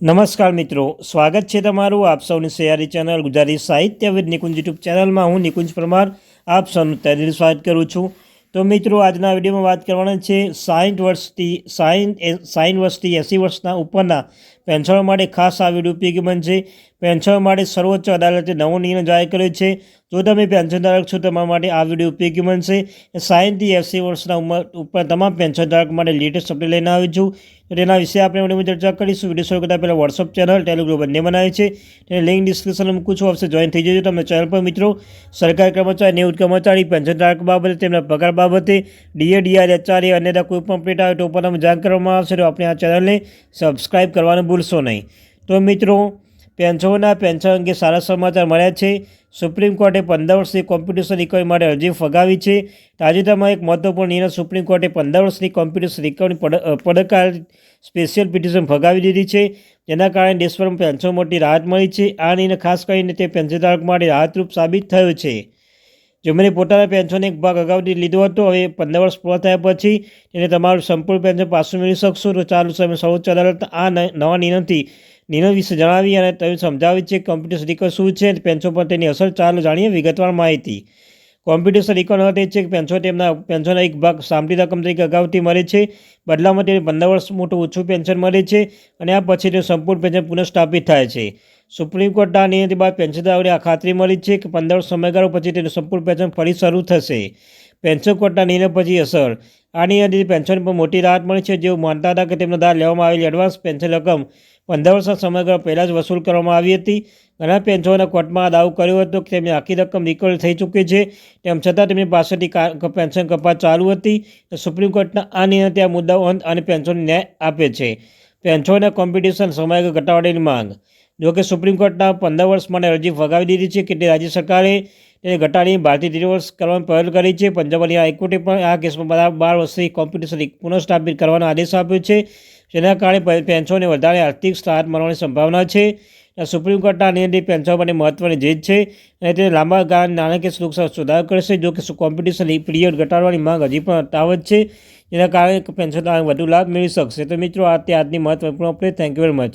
નમસ્કાર મિત્રો, સ્વાગત છે તમારું આપ સૌની સયારી ચેનલ ગુજરાતી સાહિત્યવિદ નિકુંજ યુટ્યુબ ચેનલમાં. હું નિકુંજ પરમાર, આપ સૌનું તહેદીલ સ્વાગત કરું છું. તો મિત્રો, આજના વિડીયોમાં વાત કરવાના છે સાઠ વર્ષથી સાઠ સાઠ વર્ષથી એંસી વર્ષના ઉપરના પેન્શનો માટે ખાસ આ વીડિયો ઉપયોગી બનશે. પેન્શનો માટે સર્વોચ્ચ અદાલતે નવો નિર્ણય જાહેર કર્યો છે. જો તમે પેન્શનધારક છો, તમારા માટે આ વીડિયો ઉપયોગી બનશે. સાહીઠથી એંસી વર્ષના ઉંમર ઉપર તમામ પેન્શનધારક માટે લેટેસ્ટ અપડેટ લઈને આવી છું. તો તેના વિશે આપણે વિડીયોમાં ચર્ચા કરીશું. વીડિયો શરૂ કરતાં પહેલાં વોટ્સઅપ ચેનલ ટેલિગ્રામ બંને બનાવી છે. તેને લિંક ડિસ્ક્રિપ્શનમાં મૂકું છું. આપશે જોઈન થઈ જજો તમે ચેનલ પર મિત્રો. સરકારી કર્મચારી, નિવૃત્ત કર્મચારી, પેન્શનધારક બાબતે, તેમના પગાર બાબતે ડીએ ડીઆર એચઆરએ અન્યતા કોઈ પણ અપડેટ આવે તો પણ તમે જાણ કરવામાં આવશે. તો આપણે આ ચેનલને સબસ્ક્રાઈબ કરવાનું ભૂલશો નહીં. તો મિત્રો પેન્શનોના પેન્શન અંગે સારા સમાચાર મળ્યા છે. સુપ્રીમ કોર્ટે પંદર વર્ષની કોમ્પિટિશન રિકવરી માટે અરજી ફગાવી છે. તાજેતરમાં એક મહત્વપૂર્ણ નિર્ણય સુપ્રીમ કોર્ટે પંદર વર્ષની કોમ્પિટિશન રિકવરી પડ પડકાર સ્પેશિયલ પિટિશન ફગાવી દીધી છે. જેના કારણે દેશભરમાં પેન્શન મોટી રાહત મળી છે. આ નિર્ણય ખાસ કરીને તે પેન્શનધારક માટે રાહતરૂપ સાબિત થયો છે. જેમણે પોતાના પેન્શનનો એક ભાગ અગાઉથી લીધો હતો, હવે પંદર વર્ષ પૂરા થયા પછી તેને તમારું સંપૂર્ણ પેન્શન પાછું મેળવી શકશો. તો ચાલુ સમય સર્વોચ્ચ અદાલત આ નવા નિર્ણયથી નિર્ણય વિશે જણાવી અને તમે સમજાવી છે કોમ્પ્યુટર રિકવર શું છે? પેન્શન પર તેની અસર ચાલો જાણીએ વિગતવાર માહિતી. રિકવર અર્થ એ છે કે પેન્શન તેમના પેન્શનનો એક ભાગ સામટી રકમ તરીકે અગાઉથી મળે છે. બદલામાં તેને પંદર વર્ષ મોટું ઓછું પેન્શન મળે છે અને આ પછી તેનું સંપૂર્ણ પેન્શન પુનઃસ્થાપિત થાય છે. સુપ્રીમ કોર્ટના નિર્ણય બાદ પેન્શનદારોને આ ખાતરી મળી છે કે પંદર વર્ષ સમયગાળો પછી તેનું સંપૂર્ણ પેન્શન ફરી શરૂ થશે. પેન્શન કોટના નિર્ણય પછી અસર. આ નિર્ણયથી પેન્શન પર મોટી રાહત મળી છે. જેઓ માનતા હતા કે તેમના દ્વારા લેવામાં આવેલી એડવાન્સ પેન્શન રકમ પંદર વર્ષના સમયગાળા પહેલાં જ વસૂલ કરવામાં આવી હતી. ઘણા પેન્શનોના કોર્ટમાં દાવો કર્યો હતો કે તેમની આખી રકમ રિકવર થઈ ચૂકી છે. તેમ છતાં તેમની પાસેથી પેન્શન કપાત ચાલુ હતી. સુપ્રીમ કોર્ટના આ નિર્ણયથી આ મુદ્દાઓ અંત અને પેન્શન ન્યાય આપે છે. પેન્શનના કોમ્પિટિશન સમયગાળા ઘટાડવાની માંગ. જોકે સુપ્રીમ કોર્ટના પંદર વર્ષ માટે અરજી ફગાવી દીધી છે કે રાજ્ય સરકારે તેને ઘટાડીને ભારતીય ત્રીસ વર્ષ કરવાની પહેલ કરી છે. પંજાબ હાઈકોર્ટે પણ આ કેસમાં બધા બાર વર્ષથી કોમ્પિટિશન પુનઃસ્થાપિત કરવાનો આદેશ આપ્યો છે. જેના કારણે પેન્શનને વધારે આર્થિક રાહત મળવાની સંભાવના છે. સુપ્રીમ કોર્ટના નિર્ણયથી પેન્શન માટે મહત્વની જીત છે અને તે લાંબા ગાળાના નાણાકીય સુરક્ષા સુધારો કરશે. જો કે કોમ્પિટિશન પીરિયડ ઘટાડવાની માંગ હજી પણ અટાવત છે. જેના કારણે પેન્શન વધુ લાભ મેળવી શકશે. તો મિત્રો, આ તે આજની મહત્વપૂર્ણ update. Thank you very much